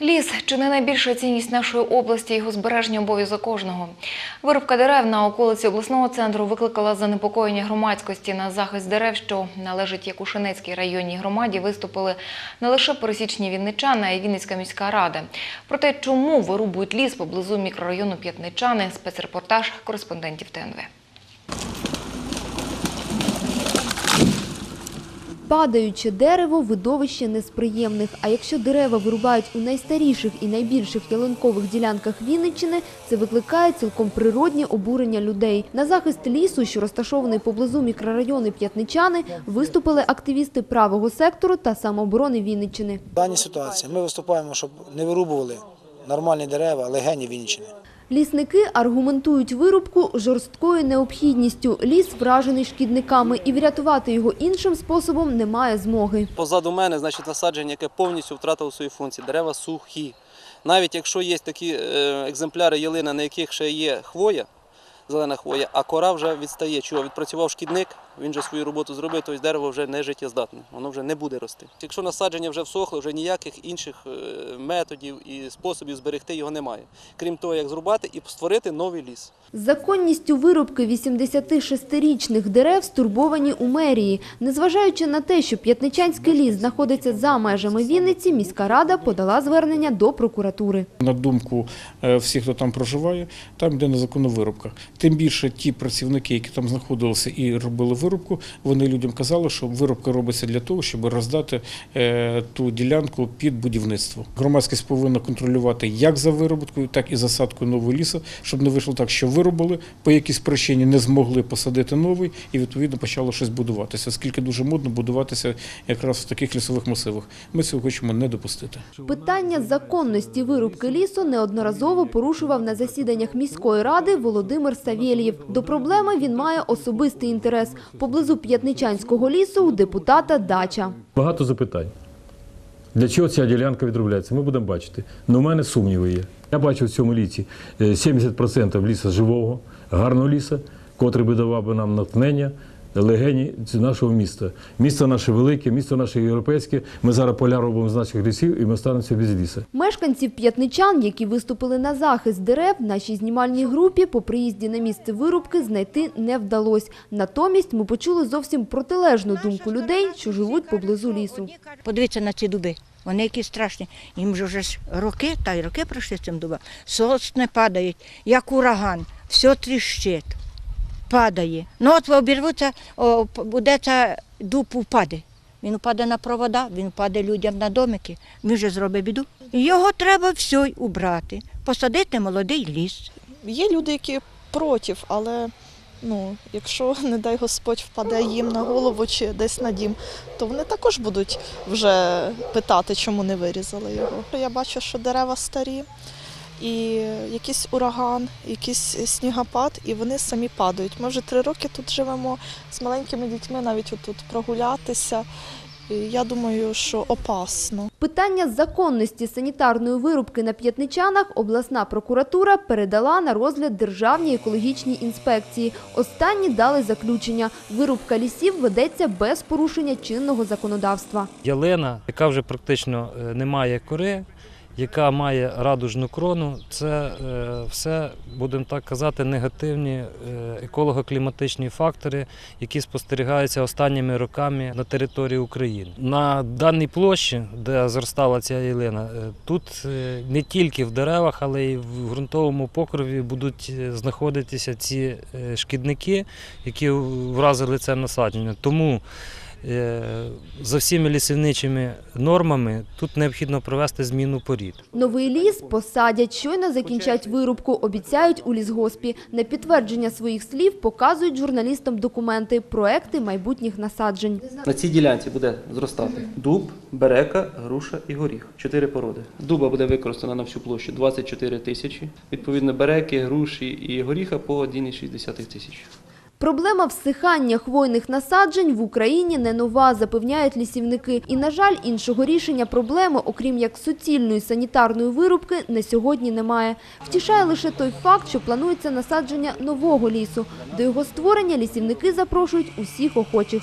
Ліс чи не найбільша цінність нашої області його збереження обов'язок кожного. Вирубка дерев на околиці обласного центру викликала занепокоєння громадськості на захист дерев, що належить Якушинецькій районній громаді. Виступили не лише пересічні вінничани, а й Вінницька міська рада. Про те, чому вирубують ліс поблизу мікрорайону П'ятничани, спецрепортаж кореспондентів ТНВ. Падаюче дерево – видовище не з приємних. А якщо дерева вирубають у найстаріших і найбільших ялинкових ділянках Вінниччини, це викликає цілком природні обурення людей. На захист лісу, що розташований поблизу мікрорайону П'ятничани, виступили активісти правого сектору та самооборони Вінниччини. В даній ситуації ми виступаємо, щоб не вирубували нормальні дерева, легені Вінниччини. Лісники аргументують вирубку жорсткою необхідністю. Ліс вражений шкідниками і врятувати його іншим способом немає змоги. Позаду мене, значить, насадження, яке повністю втратило свої функції. Дерева сухі. Навіть якщо є такі е, екземпляри ялини, на яких ще є хвоя, зелена хвоя, а кора вже відстає. Чого відпрацював шкідник, він вже свою роботу зробив, тобто дерево вже не життєздатне, воно вже не буде рости. Якщо насадження вже всохло, вже ніяких інших е, методів і способів зберегти його немає. Крім того, як зрубати і створити новий ліс. Законністю вирубки 86-річних дерев стурбовані у мерії. Незважаючи на те, що П'ятничанський ліс знаходиться за межами Вінниці, міська рада подала звернення до прокуратури. На думку е, всіх, хто там проживає, там йде незаконна вирубка. Тим більше ті працівники, які там знаходилися і робили вирубку, вони людям казали, що вирубка робиться для того, щоб роздати е, ту ділянку під будівництво. Громадськість повинна контролювати як за вирубкою, так і засадкою нового лісу, щоб не вийшло так, що вирубали, по якійсь причині не змогли посадити новий, і відповідно почало щось будуватися, оскільки дуже модно будуватися якраз в таких лісових масивах. Ми цього хочемо не допустити. Питання законності вирубки лісу неодноразово порушував на засіданнях міської ради Володимир Савєлєв. До проблеми він має особистий інтерес. Поблизу П'ятничанського лісу у депутата дача. Багато запитань. Для чого ця ділянка відробляється? Ми будемо бачити. Але в мене сумніви є. Я бачу в цьому лісі е, 70% ліса живого, гарного ліса, котрий би давав би нам натхнення, легені нашого міста. Місто наше велике, місто наше європейське. Ми зараз поля робимо з наших лісів і ми останемося без ліса. Мешканців п'ятничан, які виступили на захист дерев, нашій знімальній групі по приїзді на місце вирубки знайти не вдалось. Натомість ми почули зовсім протилежну думку людей, що живуть поблизу лісу. Подивіться на ці дуби. Вони які страшні. Їм же вже ж роки, та й роки пройшли цим дубам. Сосни падають, як ураган, все тріщить, падає. Ну от обірвуться, буде ця дуб упаде. Він упаде на провода, він впаде людям на домики, він же зробить біду. Його треба все убрати, посадити молодий ліс. Є люди, які проти, але ну, якщо, не дай Господь, впаде їм на голову чи десь на дім, то вони також будуть вже питати, чому не вирізали його. Я бачу, що дерева старі, і якийсь ураган, якийсь снігопад, і вони самі падають. Ми вже три роки тут живемо з маленькими дітьми, навіть отут прогулятися. Я думаю, що опасно. Питання законності санітарної вирубки на п'ятничанах обласна прокуратура передала на розгляд Державній екологічній інспекції. Останні дали заключення. Вирубка лісів ведеться без порушення чинного законодавства. ялина, яка вже практично е, не має кори, яка має радужну крону, це е, все, будемо так казати, негативні е, еколого-кліматичні фактори, які спостерігаються останніми роками на території України. На даній площі, де зростала ця ялина, е, тут не тільки в деревах, але й в ґрунтовому покрові будуть знаходитися ці шкідники, які вразили це насадження. Тому За всіми лісівничими нормами тут необхідно провести зміну порід. Новий ліс посадять, щойно закінчать вирубку, обіцяють у лісгоспі. На підтвердження своїх слів показують журналістам документи, проекти майбутніх насаджень. На цій ділянці буде зростати дуб, берека, груша і горіх. Чотири породи. Дуба буде використана на всю площу 24 тисячі. Відповідно, береки, груші і горіха по 1,6 тисяч. Проблема всихання хвойних насаджень в Україні не нова, запевняють лісівники. І, на жаль, іншого рішення проблеми, окрім як суцільної санітарної вирубки, на сьогодні немає. Втішає лише той факт, що планується насадження нового лісу. До його створення лісівники запрошують усіх охочих.